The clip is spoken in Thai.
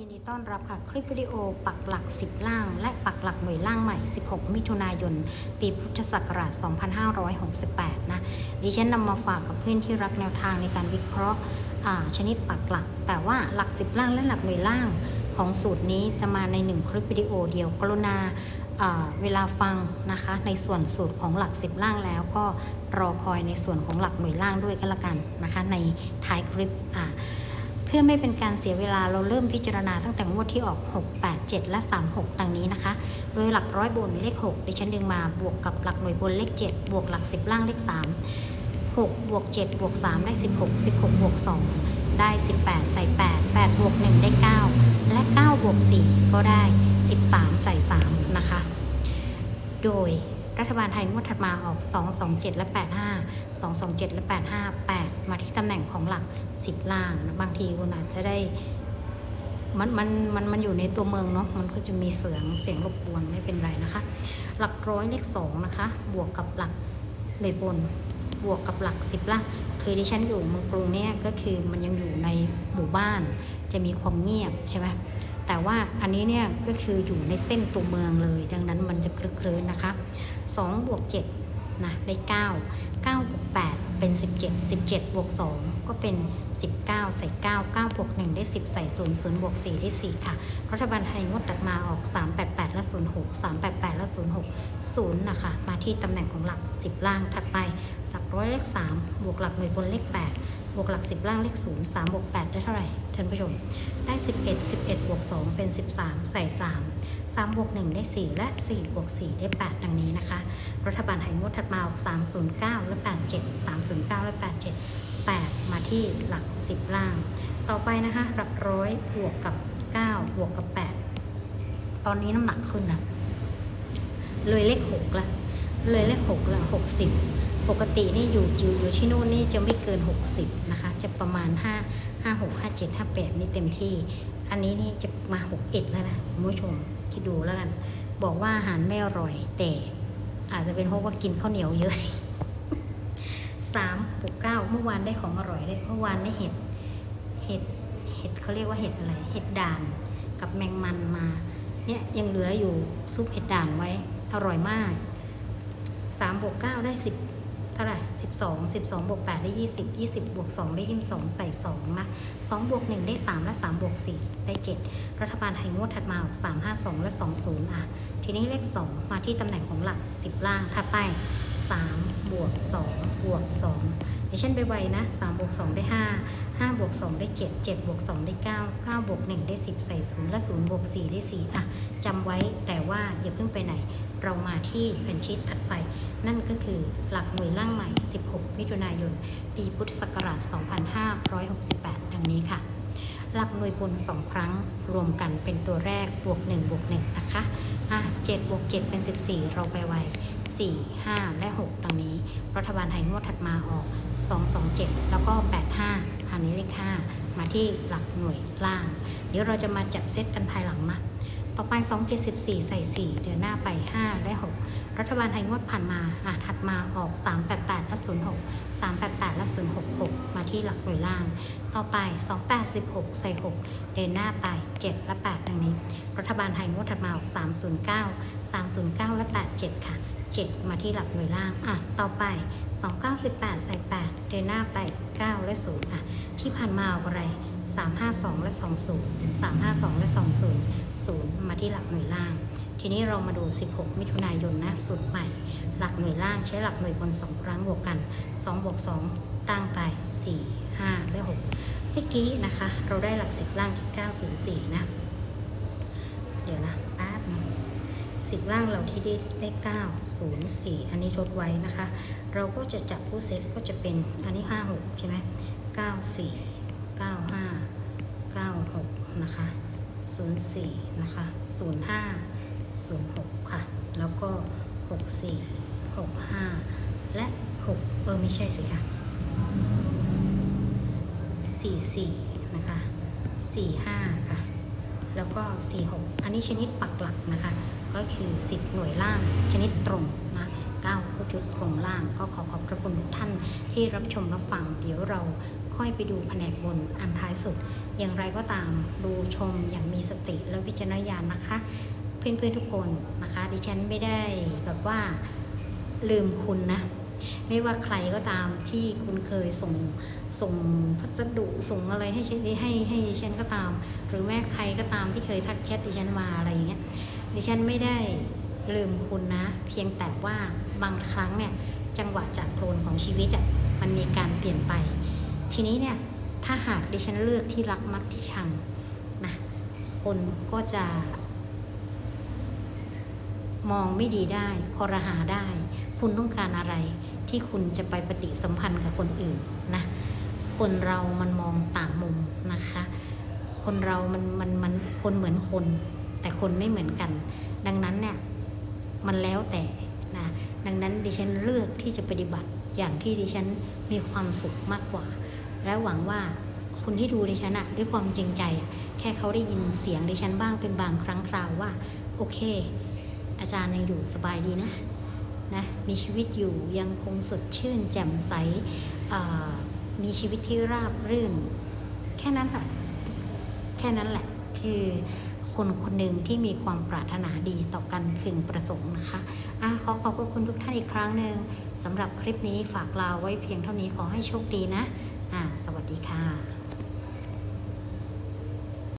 ยินดีต้อนรับค่ะ คลิปวิดีโอปักหลัก 10 ล่าง และปักหลักหน่วยล่างใหม่ 16 มิถุนายน ปีพุทธศักราช 2568 นะ ดิฉันนำมาฝากกับเพื่อนที่รักแนวทางในการวิเคราะห์ชนิดปักหลัก แต่ว่าหลัก 10 ล่างและหลักหน่วยล่างของสูตรนี้จะมาใน 1 คลิปวิดีโอเดียวกรุณาอ่าเวลาฟังนะคะ ในส่วนสูตรของหลัก 10 ล่างแล้วก็รอคอยในส่วนของหลักหน่วยล่างด้วยกันละกันนะคะ ในท้ายคลิปอ่า เพื่อไม่เป็นการเสียเวลาเราเริ่มพิจารณาตั้งแต่งวดที่ออก 6 8 7 และ 36 ดังนี้นะคะ โดยหลักร้อยบนเลข 6 ดิฉันดึงมาบวกกับหลักหน่วยบนเลข 7 บวกหลัก 10 ล่างเลข 3 6บวก7บวก3ได้ 16 16บวก2ได้ 18 ใส่ 8 8บวก1ได้ 9 และ 9 บวก 4 ก็ได้ 13 ใส่ 3 นะคะ โดย รัฐบาลไทยงวดถัดมาออก 227 และ 85 227 และ 85 8 มาที่ตำแหน่งของหลัก 10 ล่างนะบางทีคุณอาจจะได้ มันมันมันมันอยู่ในตัวเมืองเนาะมันก็จะมีเสียงเสียงรบกวนไม่เป็นไรนะคะ หลักร้อยเลขสองนะคะ บวกกับหลักเลยบน บวกกับหลักสิบล่างคือดิฉันอยู่เมืองกรุงเนี่ยก็คือมันยังอยู่ในหมู่บ้านจะมีความเงียบใช่ไหม แต่ว่าอันนี้เนี่ยก็คืออยู่ในเส้นตัวเมืองเลย ดังนั้นมันจะคลึกคลื้นนะคะ2บวก7นะได้ 9 9บวก8เป็น 17 17บวก2ก็เป็น 19 ใส่ 9 9บวก1ได้ 10 ใส่ 0 0บวก4ได้ 4 ค่ะ รัฐบาลไทยงดตัดมาออก 388 และ 06 388 และ 06 0 นะคะ มาที่ตำแหน่งของหลัก 10 ล่างถัดไป หลักร้อยเลข 3 บวกหลักหน่วยบนเลข 8 บวกหลัก 10 ล่างเลข 0 3บวก8ได้เท่าไหร่ ท่านผู้ชม ได้ 11 11บวก2เป็น 13 ใส่ 3 3บวก1ได้ 4 และ 4 บวก 4 ได้ 8 ดังนี้นะคะ รัฐบาลไทยงวดถัดมาออก309 และ 87 309 และ 87 8 มาที่หลัก 10 ล่าง ต่อไปนะคะ หลักร้อยบวกกับ 9 บวกกับ 8 ตอนนี้น้ำหนักขึ้นนะเลยเลข 6 ละ เลยเลข 6 ละ 60 ปกตินี่อยู่อยู่อยู่ที่นู่นนี่จะไม่เกิน 60 นะคะ จะประมาณ 5 5 6 5 7 5 8 นี่เต็มที่ อันนี้นี่จะมา 6 1 แล้วนะคุณผู้ชมคิดดูแล้วกัน บอกว่าอาหารไม่อร่อย แต่อาจจะเป็นเพราะว่ากินข้าวเหนียวเยอะสามบวกเก้าเมื่อวานได้ของอร่อยได้เมื่อวานได้เห็ดเห็ดเห็ดเขาเรียกว่าเห็ดอะไร เห็ดด่านกับแมงมันมา เนี่ยยังเหลืออยู่ซุปเห็ดด่านไว้ อร่อยมากสามบวกเก้าได้สิบ เท่าไหร่สิบสองสิบสองบวกแปดได้ยี่สิบยี่สิบบวกสองได้ยี่สิบสองใส่สองนะสองบวกหนึ่งได้สามและสามบวกสี่ได้เจ็ดรัฐบาลไทยงวดถัดมาออกสามห้าสองและสองศูนย์อะ ทีนี้เลขสองมาที่ตำแหน่งของหลักสิบล่างถัดไปสามบวกสองบวกสองเดี๋ยวฉันไปไวนะสามบวกสองได้ห้าห้าบวกสองได้เจ็ดเจ็ดบวกสองได้เก้าเก้าบวกหนึ่งได้สิบใส่ศูนย์และศูนย์บวกสี่ได้สี่อะจำไว้แต่ว่าอย่าเพิ่งไปไหน เรามาที่แผ่นชีตถัดไป นั่นก็คือหลักหน่วยล่างใหม่ 16 มิถุนายน ปีพุทธศักราช 2568 ดังนี้ค่ะ หลักหน่วยบน 2 ครั้งรวมกันเป็นตัวแรกบวก1บวก1นะคะอะ7บวก7เป็น 14 เราไปไว4 5 และ 6 ดังนี้ รัฐบาลไทยงวดถัดมาออก 227 แล้วก็ 85 อันนี้เลข5มาที่หลักหน่วยล่าง เดี๋ยวเราจะมาจัดเซตกันภายหลังนะ ต่อไป 274 ใส่ 4 เดือนหน้าไป 5 และ 6 รัฐบาลไทยงวดผ่านมาอะถัดมาออก 388 และ 06 388 และ 066 มาที่หลักหน่วยล่าง ต่อไป 286 ใส่ 6 เดือนหน้าไป 7 และ 8 ดังนี้ รัฐบาลไทยงวดถัดมาออก 309 309 และ 87 ค่ะ 7 มาที่หลักหน่วยล่างอะต่อไป 298 ใส่ 8 เดือนหน้าไป 9 และ 0อะที่ผ่านมาออกอะไร 352 และ 20 352 และ 20 0 มาที่หลักหน่วยล่าง ทีนี้เรามาดู 16 มิถุนายนนะสูตรใหม่ หลักหน่วยล่างใช้หลักหน่วยบน 2 ครั้งบวกกัน 2 บวก 2 ตั้งไป 4 5 และ 6 เมื่อกี้นะคะ เราได้หลัก 10 ล่างที่ 904 นะ เดี๋ยวนะแป๊บนึง10ล่างเราที่ได้ได้904อันนี้ทดไว้นะคะ เราก็จะจับผู้เซตก็จะเป็นอันนี้56ใช่ไหม94 95 96 นะคะ 04 นะคะ 05 06 ค่ะ แล้วก็ 64 65 และ 6 เออ ไม่ใช่สิค่ะ 44 นะคะ 45 ค่ะ แล้วก็ 46 อันนี้ชนิดปักหลักนะคะ ก็คือ 10 หน่วยล่างชนิดตรงนะ 9ผู้ชุดตรงล่าง ก็ขอขอบพระคุณทุกท่านที่รับชมรับฟัง เดี๋ยวเราค่อยไปดูแผนกบนอันท้ายสุด อย่างไรก็ตามดูชมอย่างมีสติและวิจารณญาณนะคะ เพื่อนๆทุกคนนะคะ ดิฉันไม่ได้แบบว่าลืมคุณนะ ไม่ว่าใครก็ตามที่คุณเคยส่งส่งพัสดุส่งอะไรให้ฉันให้ให้ดิฉันก็ตาม หรือแม้ใครก็ตามที่เคยทักแชทดิฉันมาอะไรอย่างเงี้ยดิฉันไม่ได้ ลืมคุณนะ เพียงแต่ว่าบางครั้งเนี่ยจังหวะจากโครนของชีวิตอะมันมีการเปลี่ยนไป ทีนี้เนี่ยถ้าหากดิฉันเลือกที่รักมักที่ชังนะคนก็จะ มองไม่ดีได้คอรหาได้ คุณต้องการอะไรที่คุณจะไปปฏิสัมพันธ์กับคนอื่นนะคนเรามันมองต่างมุมนะคะ คนเรามันมันมันคนเหมือนคน แต่คนไม่เหมือนกัน ดังนั้นเนี่ย มันแล้วแต่นะดังนั้นดิฉันเลือกที่จะปฏิบัติอย่างที่ดิฉันมีความสุขมากกว่า และหวังว่าคนที่ดูดิฉันอะด้วยความจริงใจอะแค่เขาได้ยินเสียงดิฉันบ้างเป็นบางครั้งคราวว่า โอเค อาจารย์ยังอยู่สบายดีนะนะมีชีวิตอยู่ยังคงสดชื่น แจ่มใสมีชีวิตที่ราบรื่น แค่นั้นแหละแค่นั้นแหละคือ คนคนหนึ่งที่มีความปรารถนาดีต่อกันพึงประสงค์นะคะอะขอขอบคุณทุกท่านอีกครั้งหนึ่งสำหรับคลิปนี้ฝากลาไว้เพียงเท่านี้ขอให้โชคดีนะอ่าสวัสดีค่ะ